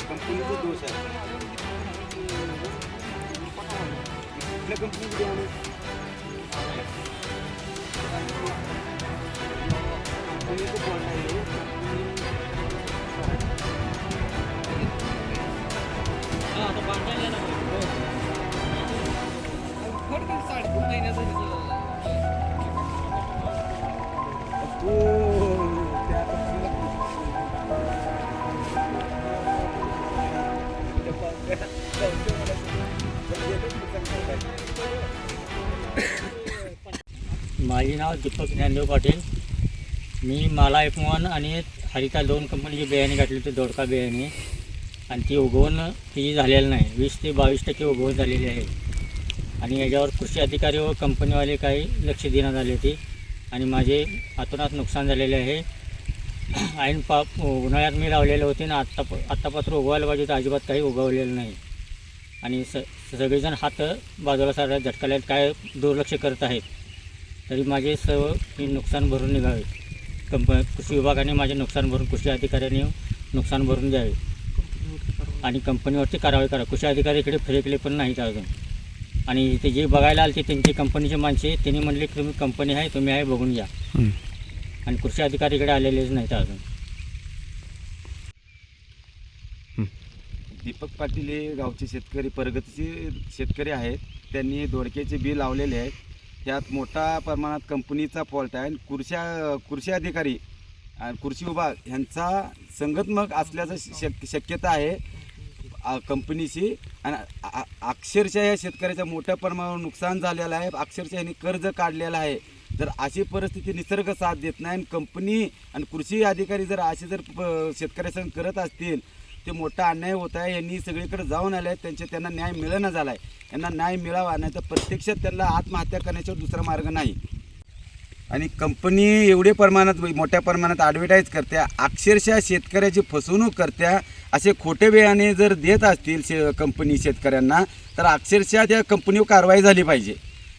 Company fault दोष आहे कुठल्या कंपनीचं बियाणं माझे नाव दीपक ज्ञानदेव पाटील. मी माला एफ वन आणि हरिता दोन कंपनीची बियाणे घातले होते दोडका बियाणे आणि ती उगवण ती झालेलं नाही. वीस ते बावीस टक्के उगवण झालेली आहे. आणि याच्यावर कृषी अधिकारी व कंपनीवाले काही लक्ष देण्यात आले होते. आणि माझे हातोनात नुकसान झालेले आहे. ऐन पा उन्हाळ्यात मी लावलेले होते ना आत्ता आत्तापासून उगवायला पाहिजे तर अजिबात काही उगवलेलं नाही. आणि स सगळेजण हात बाजूला सारा झटकाल्यात काय दुर्लक्ष करत आहेत. तरी माझे सर्व हे नुकसान भरून निघावे. कंप कृषी विभागाने माझे नुकसान भरून कृषी अधिकाऱ्यांनी नुकसान भरून द्यावे. आणि कंपनीवरती कारवाई करा. कृषी अधिकारी इकडे फिरकले पण नाहीत अजून. आणि इथे जे बघायला आले ते त्यांची कंपनीचे माणसे त्यांनी म्हणले की तुम्ही कंपनी आहे तुम्ही आहे बघून घ्या. आणि कृषी अधिकारी इकडे आलेलेच नाहीत अजून. दीपक पाटील हे गावचे शेतकरी प्रगतीचे शेतकरी आहेत. त्यांनी दोडक्याचे बी लावलेले आहेत. त्यात मोठ्या प्रमाणात कंपनीचा फॉल्ट आहे. आणि कृषी कृषी अधिकारी आणि कृषी विभाग ह्यांचा संगतमक असल्याचं शक शक्यता आहे. कंपनीशी. आणि अक्षरशः या शेतकऱ्याच्या मोठ्या प्रमाणावर नुकसान झालेलं आहे. अक्षरशः यांनी कर्ज काढलेलं आहे. जर अशी परिस्थिती निसर्ग साथ देत नाही. आणि कंपनी आणि कृषी अधिकारी जर असे जर प- शेतकऱ्यासंग करत असतील ते मोठा अन्याय होत आहे यांनी सगळीकडे जाऊन आले आहेत त्यांचे त्यांना न्याय मिळणं झाला आहे यांना न्याय मिळावा नाही तर प्रत्यक्षात त्यांना आत्महत्या करण्याचा दुसरा मार्ग नाही. आणि कंपनी एवढे प्रमाणात मोठ्या प्रमाणात ॲडव्हर्टाईज करत्या अक्षरशः शेतकऱ्याची फसवणूक करत्या असे खोटे बियाणे जर देत असतील शे कंपनी शेतकऱ्यांना तर अक्षरशः त्या कंपनीवर कारवाई झाली पाहिजे.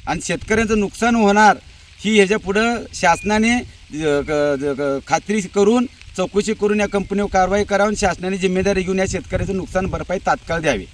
आणि शेतकऱ्यांचं नुकसान होणार ही ह्याच्या पुढं शासनाने क- खात्री करून चौकशी करून या कंपनीवर कारवाई करावी शासनाने जिम्मेदारी घेऊन या शेतकऱ्याचं नुकसान भरपाई तात्काळ द्यावी.